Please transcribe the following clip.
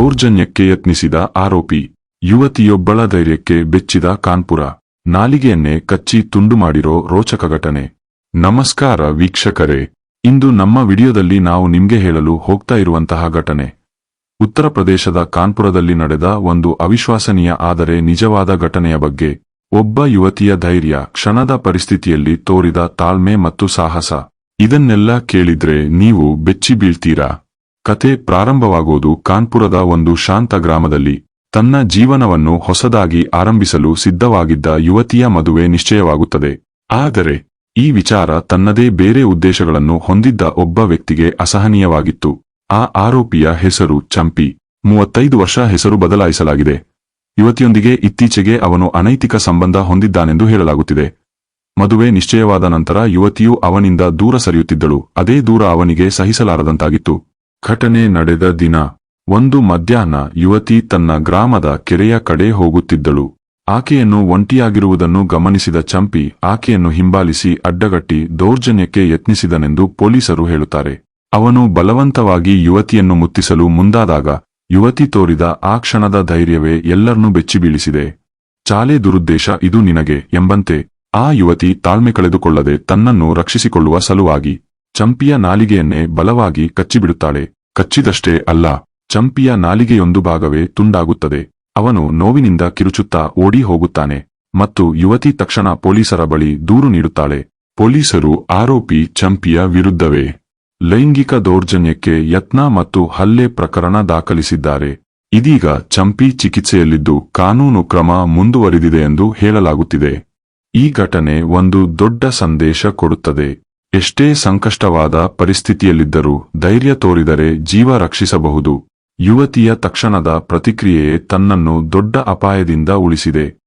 ದೌರ್ಜನ್ಯಕ್ಕೆ ಯತ್ನಿಸಿದ ಆರೋಪಿ, ಯುವತಿಯೊಬ್ಬಳ ಧೈರ್ಯಕ್ಕೆ ಬೆಚ್ಚಿದ ಕಾನ್ಪುರ. ನಾಲಿಗೆಯನ್ನೇ ಕಚ್ಚಿ ತುಂಡು ಮಾಡಿರೋ ರೋಚಕ ಘಟನೆ. ನಮಸ್ಕಾರ ವೀಕ್ಷಕರೇ, ಇಂದು ನಮ್ಮ ವಿಡಿಯೋದಲ್ಲಿ ನಾವು ನಿಮ್ಗೆ ಹೇಳಲು ಹೋಗ್ತಾ ಇರುವಂತಹ ಘಟನೆ. ಉತ್ತರ ಪ್ರದೇಶದ ಕಾನ್ಪುರದಲ್ಲಿ ನಡೆದ ಒಂದು ಅವಿಶ್ವಾಸನೀಯ ಆದರೆ ನಿಜವಾದ ಘಟನೆಯ ಬಗ್ಗೆ ಒಬ್ಬ ಯುವತಿಯ ಧೈರ್ಯ ಕ್ಷಣದ ಪರಿಸ್ಥಿತಿಯಲ್ಲಿ ತೋರಿದ ತಾಳ್ಮೆ ಮತ್ತು ಸಾಹಸ. ಇದನ್ನೆಲ್ಲ ಕೇಳಿದ್ರೆ ನೀವು ಬೆಚ್ಚಿ ಬೀಳ್ತೀರಾ? ಕತೆ ಪ್ರಾರಂಭವಾಗುವುದು ಕಾನ್ಪುರದ ಒಂದು ಶಾಂತ ಗ್ರಾಮದಲ್ಲಿ. ತನ್ನ ಜೀವನವನ್ನು ಹೊಸದಾಗಿ ಆರಂಭಿಸಲು ಸಿದ್ಧವಾಗಿದ್ದ ಯುವತಿಯ ಮದುವೆ ನಿಶ್ಚಯವಾಗುತ್ತದೆ. ಆದರೆ, ಈ ವಿಚಾರ ತನ್ನದೇ ಬೇರೆ ಉದ್ದೇಶಗಳನ್ನು ಹೊಂದಿದ್ದ ಒಬ್ಬ ವ್ಯಕ್ತಿಗೆ ಅಸಹನೀಯವಾಗಿತ್ತು. ಆ ಆರೋಪಿಯ ಹೆಸರು ಚಂಪಿ. ಮೂವತ್ತೈದು ವರ್ಷ ಹೆಸರು ಬದಲಾಯಿಸಲಾಗಿದೆ. ಯುವತಿಯೊಂದಿಗೆ ಇತ್ತೀಚೆಗೆ ಅವನು ಅನೈತಿಕ ಸಂಬಂಧ ಹೊಂದಿದ್ದಾನೆಂದು ಹೇಳಲಾಗುತ್ತಿದೆ. ಮದುವೆ ನಿಶ್ಚಯವಾದ ನಂತರ ಯುವತಿಯು ಅವನಿಂದ ದೂರ ಸರಿಯುತ್ತಿದ್ದಳು. ಅದೇ ದೂರ ಅವನಿಗೆ ಸಹಿಸಲಾರದಂತಾಗಿತ್ತು. ಘಟನೆ ನಡೆದ ದಿನ, ಒಂದು ಮಧ್ಯಾಹ್ನ ಯುವತಿ ತನ್ನ ಗ್ರಾಮದ ಕೆರೆಯ ಕಡೆ ಹೋಗುತ್ತಿದ್ದಳು. ಆಕೆಯನ್ನು ಒಂಟಿಯಾಗಿರುವುದನ್ನು ಗಮನಿಸಿದ ಚಂಪಿ ಆಕೆಯನ್ನು ಹಿಂಬಾಲಿಸಿ ಅಡ್ಡಗಟ್ಟಿ ದೌರ್ಜನ್ಯಕ್ಕೆ ಯತ್ನಿಸಿದನೆಂದು ಪೊಲೀಸರು ಹೇಳುತ್ತಾರೆ. ಅವನು ಬಲವಂತವಾಗಿ ಯುವತಿಯನ್ನು ಮುತ್ತಿಸಲು ಮುಂದಾದಾಗ, ಯುವತಿ ತೋರಿದ ಆ ಕ್ಷಣದ ಧೈರ್ಯವೇ ಎಲ್ಲರನ್ನೂ ಬೆಚ್ಚಿಬೀಳಿಸಿದೆ. ಚಾಲೆ ದುರುದ್ದೇಶ ಇದು ನಿನಗೆ ಎಂಬಂತೆ, ಆ ಯುವತಿ ತಾಳ್ಮೆ ಕಳೆದುಕೊಳ್ಳದೆ ತನ್ನನ್ನು ರಕ್ಷಿಸಿಕೊಳ್ಳುವ ಸಲುವಾಗಿ ಚಂಪಿಯ ನಾಲಿಗೆಯನ್ನೇ ಬಲವಾಗಿ ಕಚ್ಚಿಬಿಡುತ್ತಾಳೆ. ಕಚ್ಚಿದಷ್ಟೇ ಅಲ್ಲ, ಚಂಪಿಯ ನಾಲಿಗೆಯೊಂದು ಭಾಗವೇ ತುಂಡಾಗುತ್ತದೆ. ಅವನು ನೋವಿನಿಂದ ಕಿರುಚುತ್ತಾ ಓಡಿ ಹೋಗುತ್ತಾನೆ ಮತ್ತು ಯುವತಿ ತಕ್ಷಣ ಪೊಲೀಸರ ಬಳಿ ದೂರು ನೀಡುತ್ತಾಳೆ. ಪೊಲೀಸರು ಆರೋಪಿ ಚಂಪಿಯ ವಿರುದ್ಧವೇ. ಲೈಂಗಿಕ ದೌರ್ಜನ್ಯಕ್ಕೆ ಯತ್ನ ಮತ್ತು ಹಲ್ಲೆ ಪ್ರಕರಣ ದಾಖಲಿಸಿದ್ದಾರೆ. ಇದೀಗ ಚಂಪಿ ಚಿಕಿತ್ಸೆಯಲ್ಲಿದ್ದು ಕಾನೂನು ಕ್ರಮ ಮುಂದುವರಿದಿದೆ ಎಂದು ಹೇಳಲಾಗುತ್ತಿದೆ. ಈ ಘಟನೆ ಒಂದು ದೊಡ್ಡ ಸಂದೇಶ ಕೊಡುತ್ತದೆ. ಎಷ್ಟೇ ಸಂಕಷ್ಟವಾದ ಪರಿಸ್ಥಿತಿಯಲ್ಲಿದ್ದರೂ ಧೈರ್ಯ ತೋರಿದರೆ ಜೀವ ರಕ್ಷಿಸಬಹುದು. ಯುವತಿಯ ತಕ್ಷಣದ ಪ್ರತಿಕ್ರಿಯೆಯೇ ತನ್ನನ್ನು ದೊಡ್ಡ ಅಪಾಯದಿಂದ ಉಳಿಸಿದೆ.